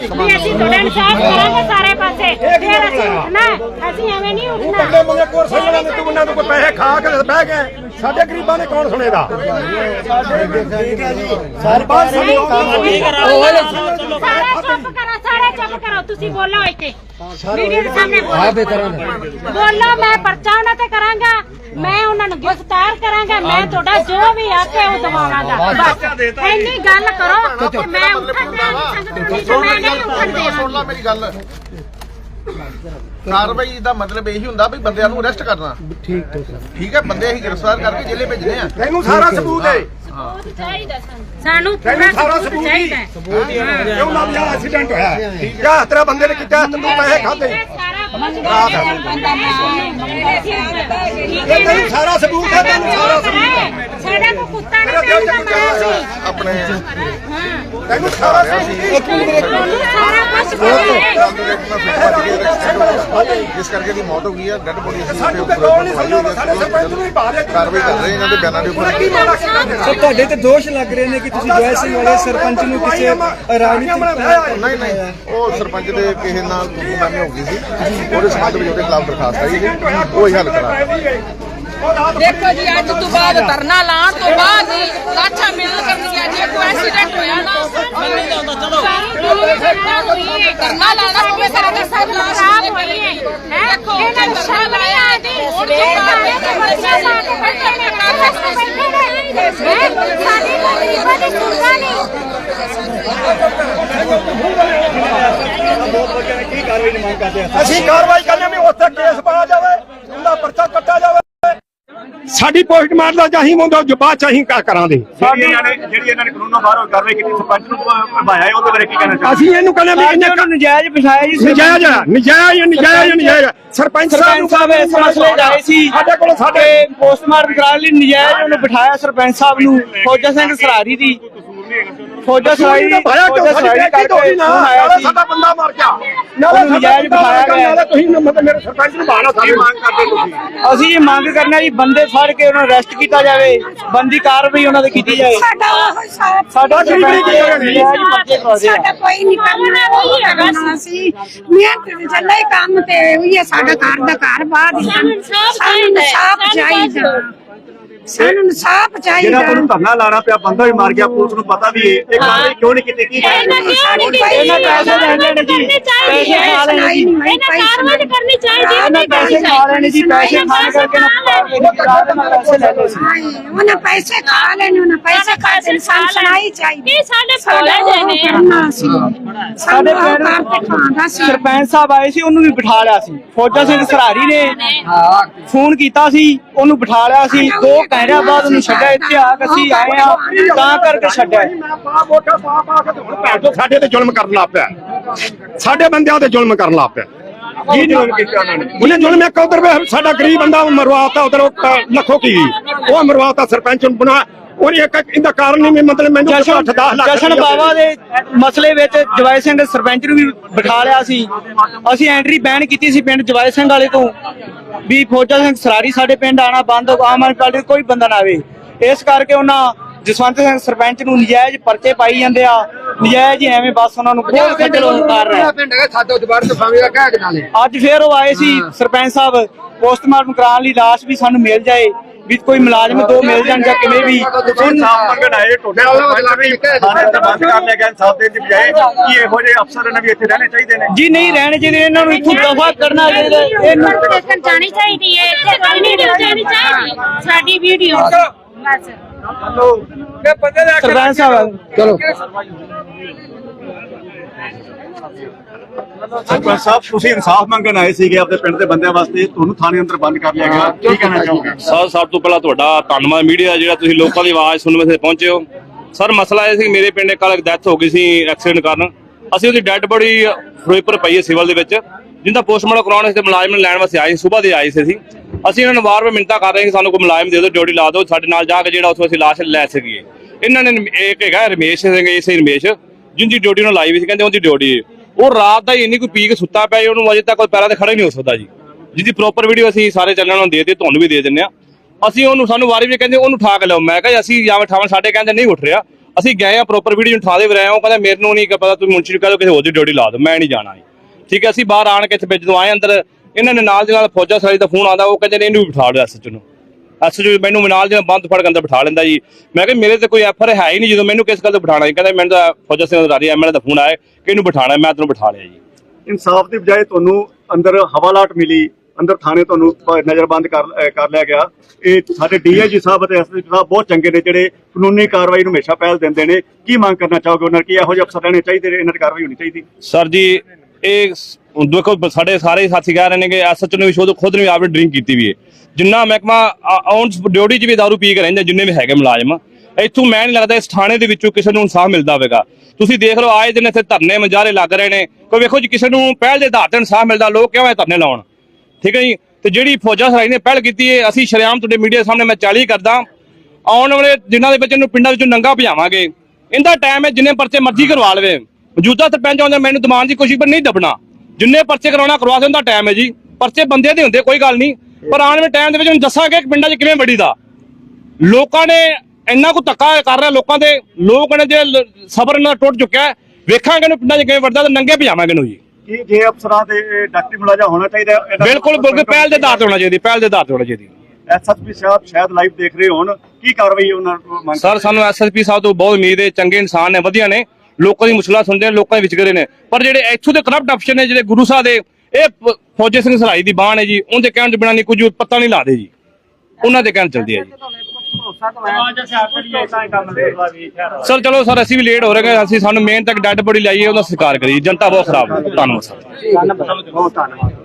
ਵੀ ਅਸੀਂ ਤੁਹਾਡਾ ਇਨਸਾਫ ਕਰਾਂਗੇ ਸਾਰੇ ਪਾਸੇ। ਫਿਰ ਅਸੀਂ ਉੱਠਣਾ। ਅਸੀਂ ਐਵੇਂ ਨਹੀਂ ਉੱਠਣਾ। ਬੰਦੇ ਮੰਗੇ ਕੋਰ ਸੰਗਣਾ ਨੇ ਤੂੰ ਉਹਨਾਂ ਨੂੰ ਕੋਈ ਪੈਸੇ ਖਾ ਕੇ ਤੇ ਬਹਿ ਗਏ ਸਾਡੇ ਗਰੀਬਾਂ ਨੇ ਕੌਣ ਸੁਣੇਗਾ? ਸਰਪੰਚ ਨਹੀਂ, ਸਾਨੂੰ ਨਹੀਂ, ਸਾਰੇ ਚੁੱਪ ਕਰੋ। ਸਾਰੇ ਚੁੱਪ ਕਰੋ। ਤੁਸੀਂ ਬੋਲੋ ਇੱਥੇ ਵੀਡੀਓ ਦੇ ਸਾਹਮਣੇ ਬੋਲੋ। ਬੋਲੋ ਮੈਂ ਪਰਚਾ ਉਹਨਾਂ ਤੇ ਕਰਾਂਗਾ। ਮੈਂ ਉਹਨਾਂ ਨੂੰ ਗ੍ਰਿਫਤਾਰ ਕਰਾਂਗਾ। ਮੈਂ ਤੁਹਾਡਾ ਜੋ ਵੀ ਆਖੇ ਉਹ ਦਵਾਵਾਂਗਾ। ਬਸ। ਇੰਨੀ ਗੱਲ ਕਰੋ ਕਿ ਮੈਂ ਉੱਠਣ ਦੇਵਾਂਗੀ ਸੰਗਤ ਨੂੰ ਨਹੀਂ ਤਾਂ ਮੈਂ ਸੁਣ ਲਾ ਮੇਰੀ ਗੱਲ। ਕਾਰਵਾਈ ਦਾ ਮਤਲਬ ਇਹੀ ਹੁੰਦਾ ਵੀ ਬੰਦਿਆਂ ਨੂੰ ਅਰੈਸਟ ਕਰਨਾ। ਠੀਕ ਠੀਕ ਹੈ ਬੰਦੇ ਅਸੀਂ ਗ੍ਰਿਫਤਾਰ ਕਰਕੇ ਜੇਲੇ ਭੇਜਣੇ ਆ। ਤੈਨੂੰ ਸਾਰਾ ਸਬੂਤ ਹੈ। ਸਾਨੂੰ। ਤੈਨੂੰ ਸਾਰਾ ਸਬੂਤ ਸਬੂਤ ਚਾਹੀਦਾ ਹੀ। ਹੈ ਕਿਉਂ ਨਾ ਯਾਰ ਐਕਸੀਡੈਂਟ ਹੋਇਆ? ਕਿਆ ਤੇਰਾ ਬੰਦੇ ਨੇ ਕੀਤਾ? ਤੂੰ ਪੈਸੇ ਖਾਦੇ ਇਹ ਤੈਨੂੰ ਸਾਰਾ ਸਬੂਤ ਹੈ। ਤੈਨੂੰ ਸਾਰਾ ਸਬੂਤ ਹੈ ਸਾਡਾ ਕੋ ਕੁੱਤਾ ਮੇਰਾ ਨਹੀਂ ਦਿਲ ਮਿਲਦਾ ਚੱਲ ਮਾਰਾ ਗਿਆ। ਆਪਣੇ। ਤੈਨੂੰ ਸਾਰਾ ਸਬੂਤ ਤੁਹਾਨੂੰ ਸਾਰਾ ਕੁਝ ਪਤਾ ਹੈ। ਜਿਸ ਕਰਕੇ ਦੀ ਮੌਤ ਹੋ ਗਈ ਹੈ ਡੈੱਡ ਬੋਡੀ ਅਸੀਂ ਸਾਨੂੰ ਤੇ ਕੋਲ ਨਹੀਂ ਸਮਝਾਉਂਦਾ ਸਾਡੇ ਸਰਪੰਚ ਨੂੰ ਹੀ ਬਾਹਰ ਕਾਰਵਾਈ ਕਰ ਰਹੇ ਇਹਨਾਂ ਦੇ ਬਿਆਨਾਂ ਦੇ ਉੱਪਰ। ਤੁਹਾਡੇ ਤੇ ਦੋਸ਼ ਲੱਗ ਰਹੇ ਨੇ ਕਿ ਤੁਸੀਂ ਜੋਇ ਸਿੰਘ ਵਾਲੇ ਸਰਪੰਚ ਨੂੰ ਕਿਸੇ ਰਾਜਨੀਤਿਕ ਨਹੀਂ ਨਹੀਂ। ਉਹ ਸਰਪੰਚ ਦੇ ਕਿਸੇ ਨਾਲ ਗੁੰਮਨਾਮੀ ਹੋ ਗਈ ਸੀ। ਉਹਦੇ ਸੰਬੰਧ ਵਿੱਚ ਉਹਦੇ ਖਿਲਾਫ ਦਰਖਾਸਤ ਆਈ ਸੀ। ਉਹ ਹੀ ਹੱਲ ਕਰਾ ਦੇਖੋ ਜੀ ਅੱਜ ਤੋਂ ਬਾਅਦ ਧਰਨਾ ਲਾਉਣ ਤੋਂ ਬਾਅਦ ਹੀ ਲਾਠਾਂ ਮਿਲ ਕਰਨੀਆਂ ਜੇ ਕੋਈ ਐਕਸੀਡੈਂਟ ਹੋਇਆ ਨਾ। ਮੰਨੀ ਜਾਂਦਾ ਚਲੋ ਧਰਨਾ ਲਾਣਾ ਹੋਵੇ ਤਾਂ ਦੇ ਸਭ ਖਰਾਬ ਹੋਈ ਹੈ? ਦੇਖੋ ਇਹਨਾਂ ਨੂੰ ਸ਼ਰਮ ਨਹੀਂ ਆਉਂਦੀ ਇਹ ਸਾਰੇ ਤੇ ਬੱਚਾ ਲਾ ਕੇ ਬੈਠੇ ਨੇ ਕਾਗਜ਼ ਤੇ ਬੈਠੇ ਨੇ? ਸਾਡੀ ਗਰੀਬਾਂ ਦੀ ਸੁਣਦਾ ਨਹੀਂ। ਕੀ ਕਾਰਵਾਈ ਦੀ ਮੰਗ ਕਰਦੇ ਆ ਅਸੀਂ ਕਾਰਵਾਈ ਕਰਨੇ ਵੀ ਉੱਥੇ ਕੇਸ ਪਾਇਆ ਜਾਵੇ ਉਹਦਾ ਪਰਚਾ ਕੱਟਿਆ ਜਾਵੇ। ਸਾਡੀ ਪੋਸਟਮਾਰਟਮ ਦਾ ਚਾਹੀ ਮੁੰਡਾ ਜੋ ਬਾਅਦ ਚਾਹੀ ਕਾ ਕਰਾਂਗੇ ਜਿਹੜੀ ਇਹਨਾਂ ਨੇ ਜਿਹੜੀ ਇਹਨਾਂ ਨੇ ਕਾਨੂੰਨੋਂ ਬਾਹਰੋਂ ਕਾਰਵਾਈ ਕੀਤੀ ਸਰਪੰਚ ਨੂੰ ਭਾਇਆ ਹੈ ਉਹਦੇ ਬਾਰੇ ਕੀ ਕਹਿਣਾ ਚਾਹੁੰਦੇ ਅਸੀਂ ਇਹਨੂੰ ਕਹਿੰਦੇ ਵੀ ਇਹਨੇ ਉਹਨੂੰ ਨਜਾਇਜ਼ ਬਿਠਾਇਆ ਜੀ ਨਜਾਇਜ਼ ਨਜਾਇਜ਼ ਨਜਾਇਜ਼ ਨਜਾਇਜ਼ ਸਰਪੰਚ ਸਾਹਿਬ ਇਸ ਮਸਲੇ ਆਏ ਸੀ ਸਾਡੇ ਕੋਲ ਸਾਡੇ ਪੋਸਟਮਾਰਟਮ ਕਰਾਉਣ ਲਈ ਨਜਾਇਜ਼ ਉਹਨੂੰ ਬਿਠਾਇਆ ਸਰਪੰਚ ਸਾਹਿਬ ਨੂੰ ਫੌਜਾ ਸਿੰਘ ਸਰਾਰੀ ਦੀ। ਫੌਜਾ ਦਾ ਭਾਇਆ ਕਿਉਂ ਫੌਜਾ ਸਾਡੀ ਸਰਾਰੀ ਬੇਟੀ ਤੋਂ ਕਰਕੇ ਨਾ ਫੋਨ ਆਇਆ ਨਾਲੇ ਸੀ ਸਾਡਾ ਬੰਦਾ ਮਰ ਗਿਆ। ਨਾਲੇ ਨਜਾਇਜ਼ ਬਿਠਾਇਆ ਗਿਆ। ਨਾਲੇ ਤੁਸੀਂ ਮਤਲਬ ਮੇਰੇ ਸਰਪੰਚ ਨੂੰ ਬਾਣਾ ਕੀ ਮੰਗ ਕਰਦੇ ਤੁਸੀਂ। ਅਸੀਂ ਇਹ ਮੰਗ ਕਰਨਾ ਜੀ ਬੰਦੇ ਫੜ ਕੇ ਉਹਨਾਂ ਨੂੰ ਅਰੈਸਟ ਕੀਤਾ ਜਾਵੇ। ਬੰਦੀ ਕਾਰਵਾਈ ਉਹਨਾਂ ਤੇ ਕੀਤੀ ਜਾਵੇ। ਸਾਡਾ ਸਾਡਾ ਠੀਕ ਨਹੀਂ ਕੀਤਾ ਨਜਾਇਜ਼ ਪਰਚੇ ਕਰਾਉਂਦੇ ਆ। ਸਾਡਾ ਕੋਈ ਨਹੀਂ ਕਰਨਾ ਉਹੀ ਕਰਨਾ ਸੀ। ਦੇ ਚੱਲੇ ਕੰਮ ਤੇ ਉਹੀ ਹੈ ਸਾਡਾ ਘਰ ਦਾ ਘਰ ਬਾਹਰ ਸਾਨੂੰ ਇਨਸਾਫ਼ ਸਾਨੂੰ ਇਨਸਾਫ਼ ਚਾਹੀਦਾ। ਜਿਹੜਾ ਤੁਹਾਨੂੰ ਧਰਨਾ ਲਾਣਾ ਪਿਆ ਬੰਦਾ ਵੀ ਮਾਰ ਗਿਆ ਪੁਲਿਸ ਨੂੰ ਪਤਾ ਵੀ ਇਹ ਕਾਰਵਾਈ ਕਿਉਂ ਨਹੀਂ ਕੀਤੀ? ਕੀ ਇਹਨਾਂ ਕਾਰਨ ਕਿਉਂ ਨਹੀਂ ਇਹਨਾਂ ਪੈਸੇ ਲੈਣੇ ਨੇ ਜੀ। ਕਰਨੀ ਚਾਹੀਦੀ ਪੈਸੇ ਖਾ ਲੈਣੇ ਜੀ। ਇਹਨਾਂ ਕਾਰਵਾਈ ਕਰਨੀ ਚਾਹੀਦੀ ਇਹਨਾਂ ਪੈਸੇ ਖਾ ਲੈਣੇ ਜੀ। ਪੈਸੇ ਖਾਣ ਕਰਕੇ ਨਾ ਪੈਸੇ ਲੈ ਲਏ ਸੀ ਉਹਨੇ ਪੈਸੇ ਖਾ ਲੈਣੇ ਉਹਨੇ ਪੈਸੇ ਖਾ ਸਾਨੂੰ ਸੁਣਾਈ ਚਾਹੀਦੀ ਇਹ ਸਾਡੇ ਕੋਲ ਨੇ। ਸਾਡੇ ਪਿੰਡ ਕਰਕੇ ਖਾਂਦਾ ਸੀ। ਸਰਪੰਚ ਸਾਹਿਬ ਆਏ ਸੀ ਉਹਨੂੰ ਵੀ ਬਿਠਾ ਲਿਆ ਸੀ। ਫੌਜਾ ਸਿੰਘ ਸਰਾਰੀ ਨੇ ਫੋਨ ਕੀਤਾ ਸੀ ਉਹਨੂੰ ਬਿਠਾ ਲਿਆ ਸੀ। ਦੋ ਬਾਅਦ ਉਹਨੂੰ ਛੱਡਿਆ ਇੱਥੇ ਆ ਕੇ ਅਸੀਂ ਆਏ ਆ ਤਾਂ ਕਰਕੇ ਛੱਡਿਆ। ਮੈਂ ਪਾ ਵੋਟਾਂ ਪਾ ਪਾ ਕੇ ਹੁਣ ਭੈਣ ਚੋਦ ਸਾਡੇ ਤੇ ਜ਼ੁਲਮ ਕਰਨ ਲੱਗ ਪਿਆ। ਸਾਡੇ ਬੰਦਿਆਂ ਤੇ ਜ਼ੁਲਮ ਕਰਨ ਲੱਗ ਪਿਆ। ਕੀ ਜਵਾਬ ਕੀਤਾ ਉਹਨਾਂ ਨੇ? ਉਹਨੇ? ਜ਼ੁਲਮ ਇੱਕ ਉਧਰ ਵੇ ਸਾਡਾ ਗਰੀਬ ਬੰਦਾ ਉਹ ਮਰਵਾਤਾ ਉਧਰ ਲੱਖੋ ਕੀ। ਉਹ ਮਰਵਾਤਾ ਸਰਪੰਚ ਨੂੰ ਬਣਾ ਉਹਨੇ ਇੱਕ ਇਹਦਾ ਕਾਰਨ ਨਹੀਂ ਮਤਲਬ ਮੈਨੂੰ ਜਸ਼ਨ 8-10 ਲੱਖ ਜਸ਼ਨ ਬਾਵਾ ਦੇ ਮਸਲੇ ਵਿੱਚ ਜਵਾਈ ਸਿੰਘ ਸਰਪੰਚ ਨੂੰ ਵੀ ਬਿਠਾ ਲਿਆ ਸੀ। ਅਸੀਂ ਐਂਟਰੀ ਬੈਨ ਕੀਤੀ ਸੀ ਪਿੰਡ ਜਵਾਈ ਸਿੰਘ ਵਾਲੇ ਤੋਂ। ਵੀ ਫੌਜਾ ਸਿੰਘ ਸਰਾਰੀ ਸਾਡੇ ਪਿੰਡ ਆਣਾ ਬੰਦ ਹੋ ਆਮ ਆਦਮੀ ਪਾਰਟੀ ਕੋਈ ਬੰਦਾ ਨਾ ਆਵੇ। ਇਸ ਕਰਕੇ ਉਹਨਾਂ ਜਸਵੰਤ ਸਿੰਘ ਸਰਪੰਚ ਨੂੰ ਨਜਾਇਜ਼ ਪਰਚੇ ਪਾਈ ਜਾਂਦੇ ਆ। ਨਜਾਇਜ਼ ਹੀ ਐਵੇਂ ਬਸ ਉਹਨਾਂ ਨੂੰ ਖੋਲ ਕੇ ਚਲੋ ਕਰ ਰਹੇ ਪਿੰਡ ਹੈਗਾ ਸਾਡਾ ਦੁਬਾਰਾ ਤੋਂ ਫਾਵੇਂ ਦਾ ਕਹਿ ਕੇ ਨਾਲੇ ਅੱਜ ਫੇਰ ਉਹ ਆਏ ਸੀ ਸਰਪੰਚ ਸਾਹਿਬ ਪੋਸਟਮਾਰਟਮ ਕਰਾਉਣ ਲਈ ਲਾਸ਼ ਵੀ ਸਾਨੂੰ ਮਿਲ ਜਾਏ। ਵੀ ਕੋਈ ਮੁਲਾਜ਼ਮ ਦੋ ਮਿਲ ਜਾਣ ਜਾਂ ਕਿਵੇਂ ਵੀ। ਇਨਸਾਫ ਮੰਗਣ ਆਏ ਟੋਟੇ ਸਰਪੰਚ ਵੀ ਸਾਰੇ ਤੇ ਬੰਦ ਕਰ ਲਿਆ ਗਿਆ ਇਨਸਾਫ ਦੇਣ ਦੀ ਬਜਾਏ ਕਿ ਇਹੋ ਜਿਹੇ ਅਫਸਰ ਇਹਨਾਂ ਵੀ ਇੱਥੇ ਰਹਿਣੇ ਚਾਹੀਦੇ ਨੇ? ਜੀ ਨਹੀਂ ਰਹਿਣੇ ਚਾਹੀਦੇ ਇਹਨਾਂ ਨੂੰ ਇੱਥੋਂ ਦਫਾ ਕਰਨਾ ਚਾਹੀਦਾ ਇਹਨੂੰ ਦੇਖਣ ਜਾਣੀ ਚਾਹੀਦੀ ਹੈ ਇੱਥੇ ਕੋਈ ਨਹੀਂ ਜਾਣੀ ਚਾਹੀਦੀ। ਸਾਡੀ ਵੀਡੀਓ। ਬਸ। ਸਰਪੰਚ ਸਾਹਿਬ ਚਲੋ। ਸਰਪੰਚ ਸਾਹਿਬ, ਤੁਸੀਂ ਇਨਸਾਫ ਮੰਗਣ ਆਏ ਸੀਗੇ ਆਪਣੇ ਪਿੰਡ ਦੇ ਬੰਦਿਆਂ ਵਾਸਤੇ, ਤੁਹਾਨੂੰ ਥਾਣੇ ਅੰਦਰ ਬੰਦ ਕਰ ਲਿਆ ਗਿਆ। ਕੀ ਕਹਿਣਾ ਚਾਹੋਗੇ? ਸਰ, ਸਭ ਤੋਂ ਪਹਿਲਾਂ ਤੁਹਾਡਾ ਧੰਨਵਾਦ ਮੀਡੀਆ ਜਿਹੜਾ ਤੁਸੀਂ ਲੋਕਾਂ ਦੀ ਆਵਾਜ਼ ਸੁਣਨ ਵਾਸਤੇ ਪਹੁੰਚੇ ਹੋ। ਸਰ, ਮਸਲਾ ਇਹ ਸੀ ਮੇਰੇ ਪਿੰਡ ਕੱਲ ਇੱਕ ਡੈਥ ਹੋ ਗਈ ਸੀ ਐਕਸੀਡੈਂਟ ਕਾਰਨ। ਅਸੀਂ ਉਹਦੀ ਡੈੱਡ ਬੋਡੀ ਫਿਰੋਜ਼ਪੁਰ ਪਈ ਹੈ ਸਿਵਲ ਦੇ ਵਿੱਚ, ਜਿੰਦਾ ਪੋਸਟਮਾਰਟਮ ਕਰਾਉਣ ਵਾਸਤੇ ਮੁਲਾਜ਼ਮ ਨੂੰ ਲੈਣ ਵਾਸਤੇ ਆਏ ਸਵੇਰ ਦੇ ਆਏ ਸੀ ਅਸੀਂ। ਅਸੀਂ ਇਹਨਾਂ ਨੂੰ ਵਾਰ-ਵਾਰ ਮਿੰਤਾ ਕਰ ਰਹੇ ਕਿ ਸਾਨੂੰ ਕੋਈ ਮੁਲਾਜ਼ਮ ਦੇ ਦਿਓ, ਡਿਊਟੀ ਲਾ ਦਿਓ, ਸਾਡੇ ਨਾਲ ਜਾ ਕੇ ਜਿਹੜਾ ਉੱਥੋਂ ਅਸੀਂ ਲਾਸ਼ ਲੈ ਸਕੀਏ। ਇਹਨਾਂ ਨੇ ਇੱਕ ਹੈਗਾ ਰਮੇਸ਼ ਸਿੰਘ ਇਸੇ ਰਮੇਸ਼। ਜਿੰਦੀ ਡਿਊਟੀ ਨੂੰ ਲਾਈ ਵੀ ਸੀ ਕਹਿੰਦੇ ਉਹਦੀ ਡਿਊਟੀ ਉਹ ਰਾਤ ਦਾ ਹੀ ਇੰਨੀ ਕੋਈ ਪੀ ਕੇ ਸੁੱਤਾ ਪਿਆ ਜੀ, ਉਹਨੂੰ ਅਜੇ ਤੱਕ ਕੋਈ ਪੈਰਾਂ ਤੇ ਖੜਾ ਹੀ ਨਹੀਂ ਹੋ ਸਕਦਾ ਜੀ। ਜਿਹਦੀ ਪ੍ਰੋਪਰ ਵੀਡੀਓ ਅਸੀਂ ਸਾਰੇ ਚੈਨਲਾਂ ਨੂੰ ਦੇ ਦਿੱਤੀ ਤੁਹਾਨੂੰ ਵੀ ਦੇ ਦਿੰਨੇ ਆ ਅਸੀਂ ਉਹਨੂੰ ਸਾਨੂੰ ਵਾਰੀ ਵੀ ਕਹਿੰਦੇ ਉਹਨੂੰ ਠਾਕ ਲਓ ਮੈਂ ਕਿਹਾ ਅਸੀਂ ਜਾਵੇਂ ਠਾਵਣ ਸਾਡੇ ਕਹਿੰਦੇ ਨਹੀਂ ਉੱਠ ਰਿਹਾ। ਅਸੀਂ ਗਏ ਆ ਪ੍ਰੋਪਰ ਵੀਡੀਓ ਨੂੰ ਠਾ ਦੇ ਰਹੇ ਆ ਉਹ ਕਹਿੰਦਾ ਮੇਰੇ ਨੂੰ ਨਹੀਂ ਪਤਾ ਤੁਸੀਂ ਮੁੰਸ਼ੀ ਨੂੰ ਕਹਿ ਦਿਓ ਕਿਸੇ ਹੋਰ ਦੀ ਡਿਊਟੀ ਲਾ ਦਿਓ ਮੈਂ ਨਹੀਂ ਜਾਣਾ ਠੀਕ ਹੈ ਅਸੀਂ ਬਾਹਰ ਆਣ ਕੇ ਇੱਥੇ ਵਿੱਚ ਜਦੋਂ ਆਏ ਅੰਦਰ ਇਹਨਾਂ ਨੇ ਨਾਲ ਦੇ ਨਾਲ ਫੌਜਾ ਸਾਰੀ ਦਾ ਫੋਨ ਆਉਂਦਾ ਉਹ ਕਹਿੰਦੇ ਨੇ ਇਹਨੂੰ ਵੀ ਬਿਠਾ ਦਿਓ ਐਸਐਚ ਨੂੰ। ਐਸਐਚ ਮੈਨੂੰ ਨਾਲ ਦੇ ਨਾਲ ਬੰਦ ਫੜ ਕੇ ਅੰਦਰ ਬਿਠਾ ਲੈਂਦਾ ਜੀ। ਮੈਂ ਕਿਹਾ ਮੇਰੇ ਤੇ ਕੋਈ ਐਫਰ ਹੈ ਹੀ ਨਹੀਂ ਜਦੋਂ ਮੈਨੂੰ ਕਿਸ ਗੱਲ ਤੋਂ ਬਿਠਾਣਾ ਜੀ। ਕਹਿੰਦਾ ਮੈਨੂੰ ਤਾਂ ਫੌਜਾ ਸਿੰਘ ਅਧਿਕਾਰੀ ਐਮਐਲਏ ਦਾ ਫੋਨ ਆਇਆ ਕਿ ਇਹਨੂੰ ਬਿਠਾਣਾ ਮੈਂ ਤੈਨੂੰ ਬਿਠਾ ਲਿਆ ਜੀ। ਇਨਸਾਫ ਦੀ ਬਜਾਏ ਤੁਹਾਨੂੰ ਅੰਦਰ ਹਵਾਲਾਟ ਮਿਲੀ ਅੰਦਰ ਥਾਣੇ ਤੁਹਾਨੂੰ ਨਜ਼ਰਬੰਦ ਕਰ ਕਰ ਲਿਆ ਗਿਆ। ਇਹ ਸਾਡੇ ਡੀਆਈਜੀ ਸਾਹਿਬ ਅਤੇ ਐਸਪੀ ਸਾਹਿਬ ਬਹੁਤ ਚੰਗੇ ਨੇ ਜਿਹੜੇ ਕਾਨੂੰਨੀ ਕਾਰਵਾਈ ਨੂੰ ਹਮੇਸ਼ਾ ਪਹਿਲ ਦਿੰਦੇ ਨੇ। ਕੀ ਮੰਗ ਕਰਨਾ ਚਾਹੋਗੇ ਉਹਨਾਂ ਕੀ ਇਹੋ ਜਿਹੇ ਅਫਸਰ ਰਹਿਣੇ ਚਾਹੀਦੇ ਨੇ? ਇਹਨਾਂ ਦੀ ਕਾਰਵਾਈ ਹੋਣੀ ਚਾਹੀਦੀ। ਸਰ ਜੀ ਇਹ ਹੁਣ ਦੇਖੋ ਸਾਡੇ ਸਾਰੇ ਸਾਥੀ ਕਹਿ ਰਹੇ ਨੇ ਕਿ ਐਸਐਚ ਨੇ ਵੀ ਖੁਦ ਖੁਦ ਨੇ ਵੀ ਆਪਣੀ ਡਰਿੰਕ ਕੀਤੀ ਵੀ ਹੈ। ਜਿੰਨਾ ਮਹਿਕਮਾ ਔਨ ਡਿਊਟੀ 'ਚ ਵੀ ਦਾਰੂ ਪੀ ਕੇ ਰਹਿੰਦੇ ਜਿੰਨੇ ਵੀ ਹੈਗੇ ਮੁਲਾਜ਼ਮ। ਇੱਥੋਂ ਮੈਂ ਨਹੀਂ ਲੱਗਦਾ ਇਸ ਥਾਣੇ ਦੇ ਵਿੱਚੋਂ ਕਿਸੇ ਨੂੰ ਇਨਸਾਫ ਮਿਲਦਾ ਹੋਵੇਗਾ। ਤੁਸੀਂ ਦੇਖ ਲਓ, ਆਏ ਦਿਨ ਇੱਥੇ ਧਰਨੇ ਮੰਜਾਰੇ ਲੱਗ ਰਹੇ ਨੇ। ਕੋਈ ਵੇਖੋ ਜੀ, ਕਿਸੇ ਨੂੰ ਪਹਿਲ ਦੇ ਆਧਾਰ ਤੇ ਇਨਸਾਫ ਮਿਲਦਾ, ਲੋਕ ਕਿਉਂ ਇਹ ਧਰਨੇ ਲਾਉਣ? ਠੀਕ ਹੈ ਜੀ? ਤੇ ਜਿਹੜੀ ਫੌਜਾ ਸਰਾਈ ਨੇ ਪਹਿਲ ਕੀਤੀ ਹੈ, ਅਸੀਂ ਸ਼ਰੇਆਮ ਤੁਹਾਡੇ ਮੀਡੀਆ ਸਾਹਮਣੇ ਮੈਂ ਚਾਲੀ ਕਰਦਾ। ਆਉਣ ਵਾਲੇ ਦਿਨਾਂ ਦੇ ਬੱਚੇ ਨੂੰ ਪਿੰਡਾਂ ਵਿੱਚੋਂ ਨੰਗਾ ਭਜਾਵਾਂਗੇ। ਇਹਦਾ ਟਾਈਮ ਹੈ, ਜਿੰਨੇ ਪਰਚੇ ਮਰਜ਼ੀ ਕਰਵਾ ਲਵੇ। ਮੌਜੂਦਾ ਸਰਪੰਚ ਆਉਂਦੇ, ਮੈਨੂੰ ਦਮਾਨ ਦੀ ਕੋਸ਼ਿਸ਼ ਪਰ ਨਹੀਂ ਦੱਬਣਾ। ਜਿੰਨੇ ਪਰਚੇ ਕਰਵਾਉਣਾ ਕਰਵਾ ਦੇ ਉਹਦਾ ਟਾਈਮ ਹੈ ਜੀ। ਪਰਚੇ ਬੰਦੇ ਦੇ ਹੁੰਦੇ ਕੋਈ ਗੱਲ ਨਹੀਂ। ਪਰ ਆਉਣ ਵਾਲੇ ਟਾਈਮ ਦੇ ਵਿੱਚ ਉਹਨੂੰ ਦੱਸਾਂਗੇ ਕਿ ਪਿੰਡਾਂ 'ਚ ਕਿਵੇਂ ਵੜੀ ਦਾ। ਲੋਕਾਂ ਨੇ ਇੰਨਾ ਕੁ ਧੱਕਾ ਕਰ ਰਿਹਾ ਲੋਕਾਂ ਦੇ ਲੋਕ ਨੇ ਜੇ ਸਬਰ ਨਾਲ ਟੁੱਟ ਚੁੱਕਿਆ ਹੈ, ਵੇਖਾਂਗੇ ਇਹਨੂੰ ਪਿੰਡਾਂ 'ਚ ਕਿਵੇਂ ਵੜਦਾ ਤੇ ਨੰਗੇ ਭਜਾਵਾਂਗੇ ਇਹਨੂੰ ਜੀ। ਕੀ ਜੇ ਅਫਸਰਾਂ ਦੇ ਡਾਕਟਰੀ ਮੁਲਾਜ਼ਾ ਹੋਣਾ ਚਾਹੀਦਾ ਹੈ? ਇਹਦਾ- ਬਿਲਕੁਲ ਬਿਲਕੁਲ ਪਹਿਲ ਦੇ ਆਧਾਰ ਤੇ ਹੋਣਾ ਚਾਹੀਦੀ ਪਹਿਲ ਦੇ ਆਧਾਰ ਤੇ ਹੋਣਾ ਚਾਹੀਦੀ। ਐਸਐਸਪੀ ਸਾਹਿਬ ਸ਼ਾਇਦ ਲਾਈਵ ਦੇਖ ਰਹੇ ਹੋਣ। ਕੀ ਕਾਰਵਾਈ ਉਹਨਾਂ ਨੂੰ ਮੰਗ ਸਰ ਸਾਨੂੰ ਐਸਐਸਪੀ ਸਾਹਿਬ ਤੋਂ ਬਹੁਤ ਉਮੀਦ ਹੈ ਚੰਗੇ ਇਨਸਾਨ ਨੇ ਵਧੀਆ ਨੇ। ਲੋਕਾਂ ਦੀ ਮੁਸ਼ਕਲਾਂ ਸੁਣਦੇ ਨੇ ਲੋਕਾਂ ਦੇ ਵਿਚਕਰੇ ਨੇ। ਪਰ ਜਿਹੜੇ ਇੱਥੋਂ ਦੇ ਕਰਪਟ ਅਫਸਰ ਨੇ, ਜਿਹੜੇ ਗੁਰੂ ਸਾਹਿਬ ਦੇ, ਇਹ ਫੌਜੇ ਸਿੰਘ ਸਰਾਈ ਦੀ ਬਾਣ ਹੈ ਜੀ, ਉਹਦੇ ਕਹਿਣ ਤੋਂ ਬਿਨਾਂ ਨਹੀਂ ਕੁਝ ਪਤਾ ਨਹੀਂ ਲਾਦੇ ਜੀ। ਉਹਨਾਂ ਦੇ ਕਹਿਣ ਚੱਲਦੀ ਹੈ ਜੀ। ਸਰ ਚਲੋ ਸਰ, ਅਸੀਂ ਵੀ ਲੇਟ ਹੋ ਰਹੇ ਹਾਂ, ਅਸੀਂ ਸਾਨੂੰ ਮੇਨ ਤੱਕ ਡੈਡ ਬੋਡੀ ਲਾਈਏ, ਉਹਦਾ ਸਤਿਕਾਰ ਕਰੀਏ। ਜਨਤਾ ਬਹੁਤ ਖਰਾਬ ਧੰਨਵਾਦ ਸਰ। ਬਹੁਤ ਧੰਨਵਾਦ।